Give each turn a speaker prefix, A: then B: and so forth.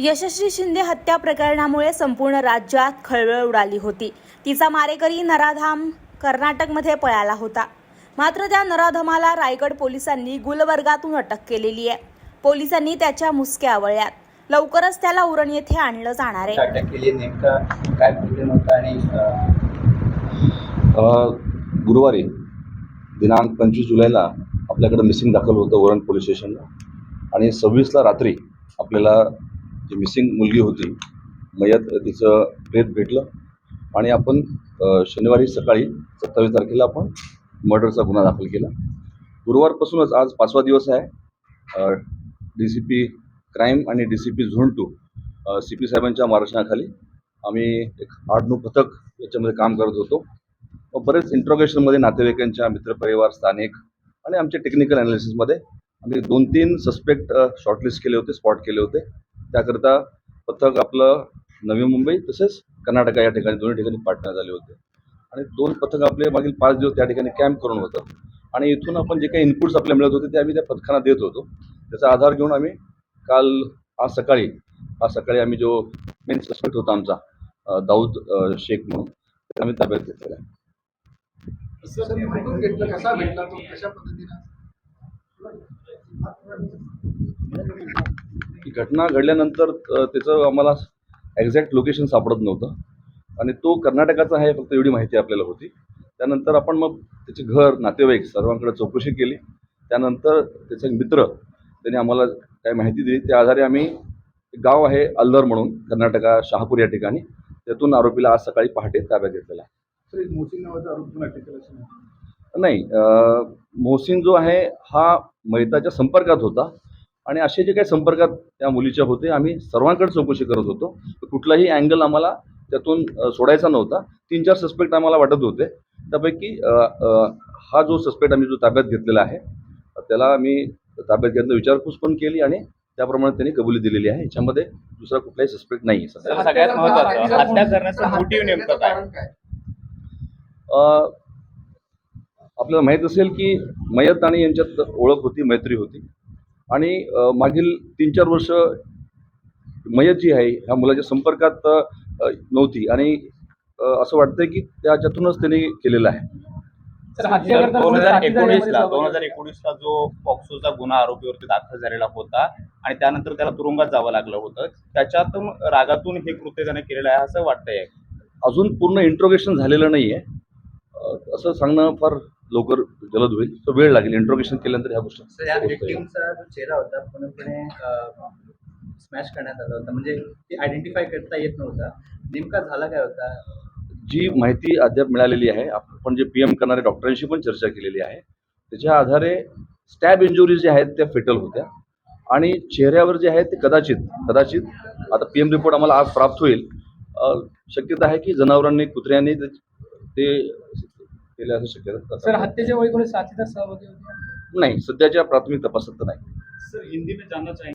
A: यशस्वी शिंदे हत्या प्रकरणामुळे संपूर्ण राज्यात खळबळ उडाली होती. तिचा मारेकरी नराधाम कर्नाटकमध्ये पळाला होता. मात्र त्या नराधमाला रायगड पोलिसांनी गुलवर्गातून अटक केलेली आहे. पोलिसांनी त्याच्या मुसक्या आवळ्यात लवकरच त्याला उरण येथे आणलं जाणार आहे.
B: अटक केली नेमका काय प्रॉब्लेम होता आणि
C: गुरुवारी दिनांक पंचवीस जुलैला आपल्याकडे मिसिंग दाखल होतं वरण पोलीस स्टेशनला. आणि सव्वीसला रात्री आपल्याला जी मिसिंग मुलगी होती मयत तिचं प्रेत भेटलं. आणि आपण शनिवारी सकाळी सत्तावीस तारखेला आपण मर्डरचा गुन्हा दाखल केला. गुरुवारपासूनच आज पाचवा दिवस आहे. डी सी पी क्राईम आणि D C P zone two C P साहेबांच्या मार्गदर्शनाखाली आम्ही एक आठ नऊ पथक याच्यामध्ये काम करत होतो. बरेच इंट्रोगेशनमध्ये नातेवाईकांच्या मित्रपरिवार स्थानिक आणि आमच्या टेक्निकल ॲनालिसिसमध्ये आम्ही दोन तीन सस्पेक्ट शॉर्टलिस्ट केले होते स्पॉट केले होते. त्याकरता पथक आपलं नवी मुंबई तसेच कर्नाटका या ठिकाणी दोन्ही ठिकाणी पाठवण्यात झाले होते. आणि दोन पथक आपले मागील पाच दिवस त्या ठिकाणी कॅम्प करून होतं. आणि इथून आपण जे काही इनपुट्स आपल्या मिळत होते ते आम्ही त्या पथकांना देत होतो. त्याचा आधार घेऊन आम्ही काल आज सकाळी आज सकाळी आम्ही जो मेन सस्पेक्ट होता आमचा दाऊद शेख म्हणून आम्ही ताब्यात घेतलेला आहे
D: सर कुठून घेतलं कसा भेटला तो कशा पद्धतीनं
C: ही घटना घडल्यानंतर त्याचं आम्हाला एक्झॅक्ट लोकेशन सापडत नव्हतं. आणि तो कर्नाटकाचा आहे फक्त एवढी माहिती आपल्याला होती. त्यानंतर आपण मग त्याचे घर नातेवाईक सर्वांकडे चौकशी केली. त्यानंतर त्याचे मित्र त्यांनी आम्हाला काही माहिती दिली. त्या आधारे आम्ही एक गाव आहे अल्लर म्हणून कर्नाटका शहापूर या ठिकाणी. त्यातून आरोपीला आज सकाळी पहाटे ताब्यात घेतलेला आहे.
D: नावाचा आरोप
C: नाही मोहसिन जो आहे हा मैताच्या संपर्कात होता. आणि असे जे काही संपर्कात त्या मुलीच्या होते आम्ही सर्वांकडे चौकशी करत होतो. कुठलाही अँगल आम्हाला त्यातून सोडायचा नव्हता. तीन चार सस्पेक्ट आम्हाला वाटत होते. त्यापैकी हा जो सस्पेक्ट आम्ही जो ताब्यात घेतलेला आहे त्याला आम्ही ताब्यात घेतलं विचारपूस पण केली आणि त्याप्रमाणे त्यांनी कबुली दिलेली आहे. याच्यामध्ये दुसरा कुठलाही सस्पेक्ट नाही.
E: सगळ्यात महत्वाचं
C: आपल्याला माहीत असेल की मयत आणि यांच्यात ओळख होती मैत्री होती. आणि मागील तीन चार वर्ष मयत जी आहे ह्या मुलाच्या संपर्कात नव्हती. आणि असं वाटतंय की त्याच्यातूनच त्यांनी केलेलं आहे.
E: तर दोन हजार एकोणीसला दोन हजार एकोणीसला जो पॉक्सोचा गुन्हा आरोपीवरती दाखल झालेला होता आणि त्यानंतर त्याला तुरुंगात जावं लागलं होतं त्याच्यातून रागातून हे कृत्य त्याने केलेलं आहे असं वाटतंय.
C: अजून पूर्ण इंट्रोगेशन झालेलं नाही आहे असं सांगणं फार लवकर जलद होईल. तो वेळ लागेल. इंट्रोगेशन केल्यानंतर ह्या गोष्टी.
B: जो चेहरा होता पूर्णपणे स्मॅश करण्यात आला होता. म्हणजे ती आयडेंटिफाय करता येत नव्हता. नेमका झाला काय होता?
C: जी माहिती अद्याप मिळालेली आहे आपण जे पी एम करणाऱ्या डॉक्टरांशी पण चर्चा केलेली आहे. त्याच्या आधारे स्टॅब इंजुरीज ज्या आहेत त्या फेटल होत्या. आणि चेहऱ्यावर जे आहेत ते कदाचित कदाचित आता पी एम रिपोर्ट आम्हाला आज प्राप्त होईल. शक्यता आहे की जनावरांनी कुत्र्यांनी ते ते केले असं शक्यता
F: सर हत्येच्या वेळी कोणी साथीदार सहभागी होते?
C: नाही सध्याच्या प्राथमिक तपासात तर नाही.
F: सर हिंदी में जानना चाहेंगे